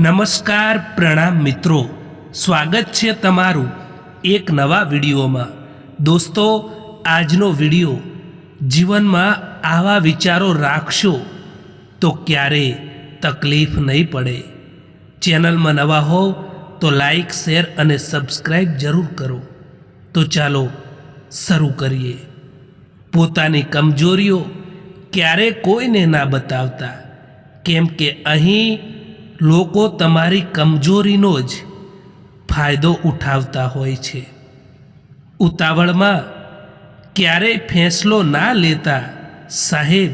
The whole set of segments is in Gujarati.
નમસ્કાર પ્રણામ મિત્રો. સ્વાગત છે તમારું એક નવા વિડીયોમાં. દોસ્તો, આજનો વીડિયો જીવનમાં આવા વિચારો રાખશો તો ક્યારેય તકલીફ નહીં પડે. ચેનલમાં નવા હો તો લાઈક, શેર અને સબસ્ક્રાઈબ જરૂર કરો. તો ચાલો શરૂ કરીએ. પોતાની કમજોરીઓ ક્યારે કોઈને ના બતાવતા? કેમ કે અહીં લોકો તમારી કમજોરીનો જ ફાયદો ઉઠાવતા હોય છે. ઉતાવળમાં ક્યારેય ફેંસલો ના લેતા સાહેબ,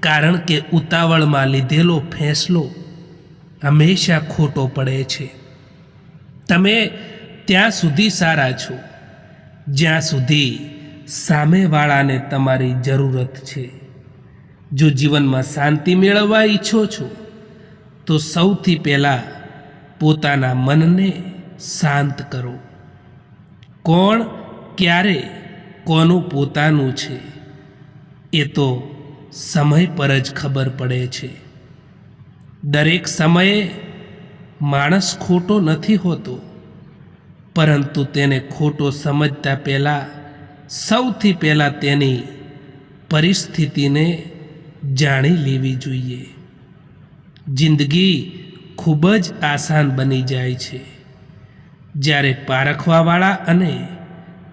કારણ કે ઉતાવળમાં લીધેલો ફેંસલો હંમેશા ખોટો પડે છે. તમે ત્યાં સુધી સારા છો, જ્યાં સુધી સામેવાળાને તમારી જરૂરત છે. જો જીવનમાં શાંતિ મેળવવા ઈચ્છો છો તો સૌથી પહેલાં પોતાના મનને શાંત કરો. કોણ, ક્યારે, કોનું પોતાનું છે, એ તો સમય પર જ ખબર પડે છે. દરેક સમયે માણસ ખોટો નથી હોતો, પરંતુ તેને ખોટો સમજતા પહેલાં સૌથી પહેલાં તેની પરિસ્થિતિને જાણી લેવી જોઈએ. જિંદગી ખૂબ જ આસાન બની જાય છે. જ્યારે પારખવાવાળા અને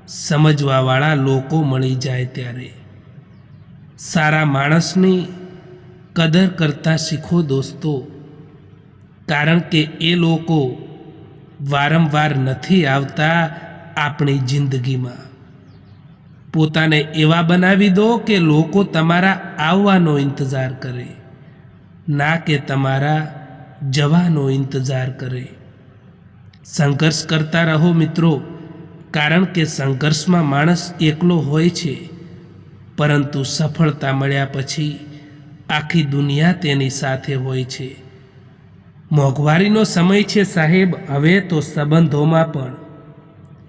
સમજવાવાળા લોકો મળી જાય ત્યારે. સારા માણસની કદર કરતા શીખો દોસ્તો. કારણ કે એ લોકો વારંવાર નથી આવતા આપણી જિંદગીમાં. પોતાને એવા બનાવી દો કે લોકો તમારા આવવાનો ઇંતજાર કરે. ના કે તમારા જવાનો ઇંતજાર કરે. સંઘર્ષ કરતા રહો મિત્રો, કારણ કે સંઘર્ષમાં માણસ એકલો હોય છે. પરંતુ સફળતા મળ્યા પછી આખી દુનિયા તેની સાથે હોય છે. મોંઘવારીનો સમય છે સાહેબ, હવે તો સંબંધોમાં પણ.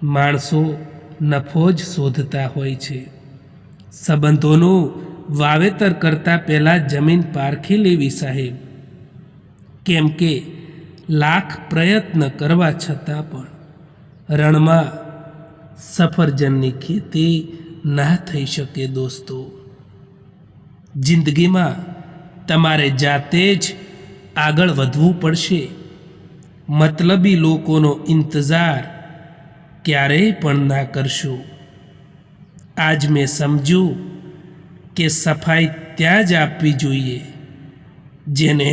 માણસો નફો જ શોધતા હોય છે. સંબંધોનું વાવેતર કરતાં પહેલાં જમીન પારખી લેવી સાહેબ. કેમ કે લાખ પ્રયત્ન કરવા છતાં પણ રણમાં સફરજનની ખેતી ના થઈ શકે દોસ્તો. જિંદગીમાં તમારે જાતે જ આગળ વધવું પડશે. મતલબી લોકોનો ઇંતજાર ક્યારેય પણ ના કરશો. આજ મેં સમજ્યું કે સફાઈ ત્યાં જ આપવી જોઈએ, જેને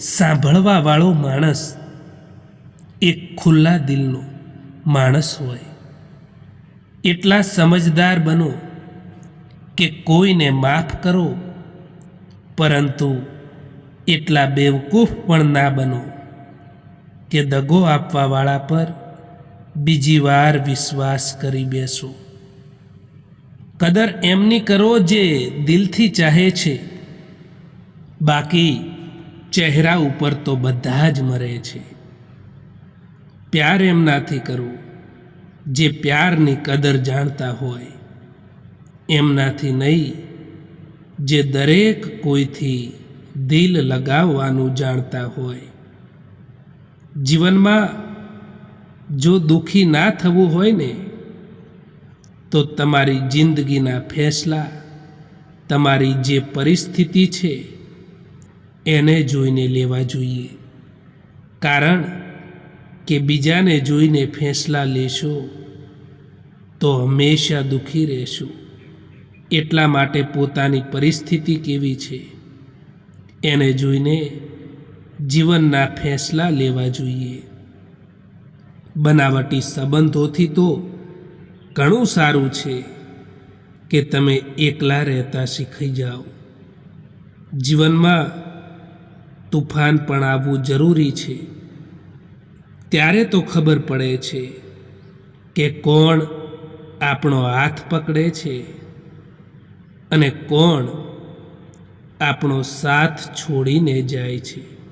સાંભળવાવાળો માણસ, એક ખુલ્લા દિલનો માણસ હોય. એટલા સમજદાર બનો કે કોઈને માફ કરો, પરંતુ એટલા બેવકૂફ પણ ના બનો કે દગો આપવાવાળા પર બીજી વાર વિશ્વાસ કરી બેસો. કદર એમની કરો જે દિલથી ચાહે છે. બાકી ચહેરા ઉપર તો બધા જ મરે છે. પ્યાર એમનાથી કરવું જે પ્યારની કદર જાણતા હોય. એમનાથી નહીં, જે દરેક કોઈથી દિલ લગાવવાનું જાણતા હોય. જીવનમાં જો દુઃખી ના થવું હોય ને તો તમારી જિંદગીના ફેસલા, તમારી જે પરિસ્થિતિ છે, એને જોઈને લેવા જોઈએ. કારણ કે બીજાને જોઈને ફેંસલા લેશો, તો હંમેશા દુઃખી રહેશો. એટલા માટે પોતાની પરિસ્થિતિ કેવી છે, એને જોઈને જીવનના ફેંસલા લેવા જોઈએ. બનાવટી સંબંધોથી તો ઘણું સારું છે કે તમે એકલા રહેતા શીખી જાઓ. જીવનમાં તુફાન પણ આવવું જરૂરી છે. ત્યારે તો ખબર પડે છે કે કોણ આપણો હાથ પકડે છે અને કોણ આપણો સાથ છોડીને જાય છે.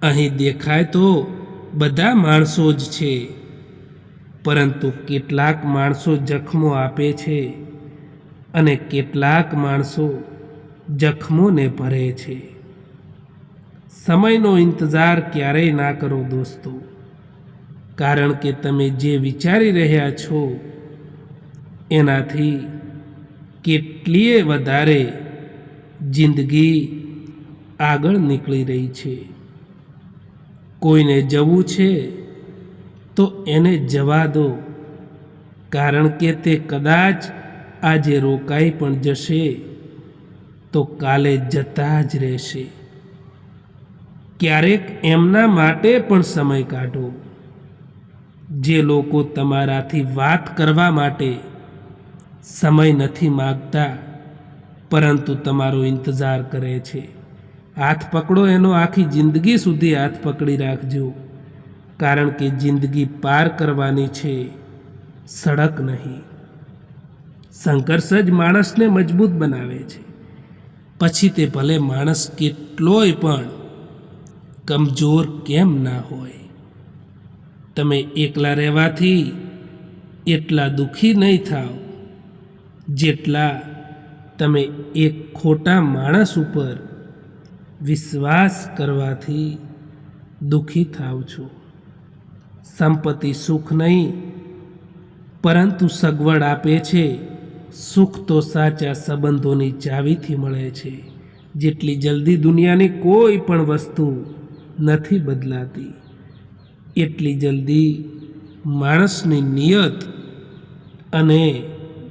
અહીં દેખાય તો બધા માણસો જ છે પરંતુ કેટલાક માણસો જખમો આપે છે અને કેટલાક માણસો જખમોને ભરે છે. સમયનો ઇંતજાર ક્યારેય ના કરો દોસ્તો, કારણ કે તમે જે વિચારી રહ્યા છો એનાથી કેટલીય વધારે જિંદગી આગળ નીકળી રહી છે. કોઈને જવું છે તો એને જવા દો. કારણ કે તે કદાચ આજે રોકાઈ પણ જશે, તો કાલે જતા જ રહેશે. ક્યારેક એમના માટે પણ સમય કાઢો. જે લોકો તમારાથી વાત કરવા માટે સમય નથી માગતા, પરંતુ તમારો ઇંતજાર કરે છે. હાથ પકડો એનો આખી જિંદગી સુધી હાથ પકડી રાખજો. કારણ કે જિંદગી પાર કરવાની છે, સડક નહીં. સંઘર્ષ જ માણસને મજબૂત બનાવે છે. પછી તે ભલે માણસ કેટલોય પણ કમજોર કેમ ના હોય. તમે એકલા રહેવાથી એટલા દુઃખી નહીં થાવ, જેટલા તમે એક ખોટા માણસ ઉપર વિશ્વાસ કરવાથી દુઃખી થાવ છો. સંપત્તિ સુખ નહીં, પરંતુ સગવડ આપે છે. સુખ તો સાચા સંબંધોની ચાવીથી મળે છે. જેટલી જલ્દી દુનિયાની કોઈ પણ વસ્તુ નથી બદલાતી, એટલી જલ્દી માણસની નિયત અને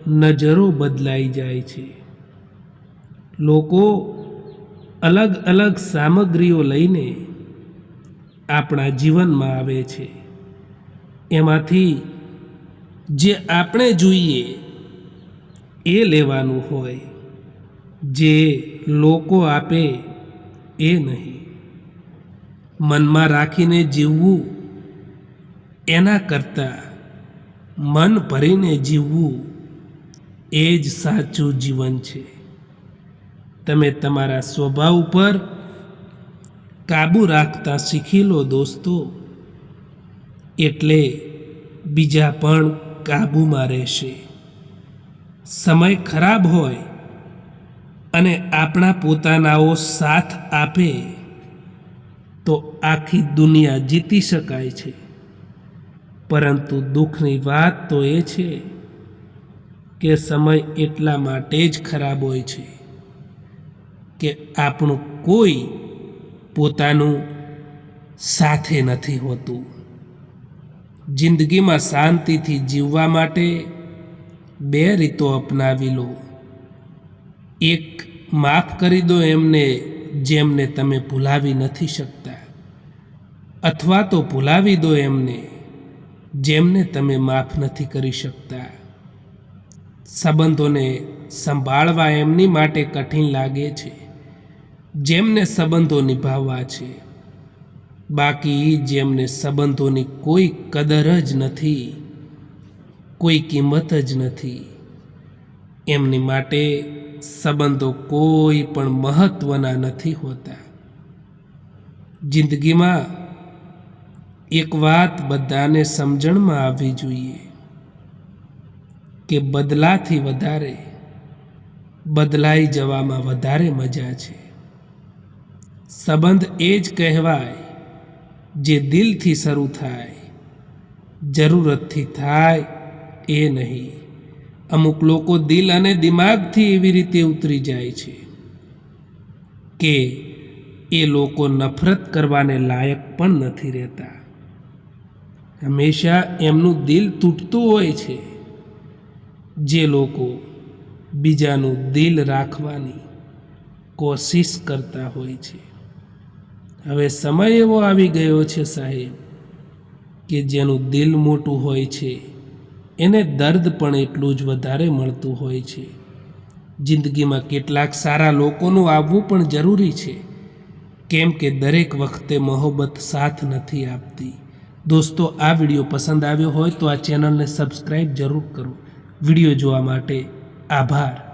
નજરો બદલાઈ જાય છે. લોકો અલગ અલગ સામગ્રીઓ લઈને આપણા જીવનમાં આવે છે. એમાંથી જે આપણે જોઈએ એ લેવાનું હોય, જે લોકો આપે એ નહીં. મનમાં રાખીને જીવવું એના કરતાં મન ભરીને જીવવું એ જ સાચું જીવન છે. તમે તમારા સ્વભાવ ઉપર કાબૂ રાખતા શીખી લો દોસ્તો. એટલે બીજા પણ કાબૂમાં રહેશે. સમય ખરાબ હોય અને આપણા પોતાનાઓ સાથ આપે, તો આખી દુનિયા જીતી શકાય છે. પરંતુ દુઃખની વાત તો એ છે કે સમય એટલા માટે જ ખરાબ હોય છે કે આપણું કોઈ પોતાનું સાથે નથી હોતું. જિંદગીમાં શાંતિથી જીવવા માટે બે રીતો અપનાવી લો. એક, માફ કરી દો એમને જેમને તમે ભૂલાવી નથી શકતા. અથવા તો ભૂલાવી દો એમને જેમને તમે માફ નથી કરી શકતા. સંબંધોને સંભાળવા એમની માટે કઠિન લાગે છે. જેમને સંબંધો નિભાવવા છે. બાકી જેમને સંબંધોની કોઈ કદર જ નથી, કોઈ કિંમત જ નથી. એમની માટે સંબંધો કોઈ પણ મહત્વના નથી હોતા. જિંદગીમાં એક વાત બધાને સમજણમાં આવવી જોઈએ કે બદલાથી વધારે, બદલાઈ જવામાં વધારે મજા છે. સંબંધ એ જ કહેવાય જે દિલથી શરૂ થાય, જરૂરતથી થાય એ નહીં. અમુક લોકો દિલ અને દિમાગથી એવી રીતે ઉતરી જાય છે કે એ લોકો નફરત કરવાને લાયક પણ નથી રહેતા. હંમેશા એમનું દિલ તૂટતું હોય છે. જે લોકો બીજાનું દિલ રાખવાની કોશિશ કરતા હોય છે. હવે સમય એવો આવી ગયો છે સાહેબ કે જેનું દિલ મોટું હોય છે, એને દર્દ પણ એટલું જ વધારે મળતું હોય છે. જિંદગીમાં કેટલાક સારા લોકોનું આવવું પણ જરૂરી છે, કેમ કે દરેક વખતે મોહબ્બત સાથ નથી આપતી. દોસ્તો, આ વીડિયો પસંદ આવ્યો હોય તો આ ચેનલને સબસ્ક્રાઈબ જરૂર કરો. વીડિયો જોવા માટે આભાર.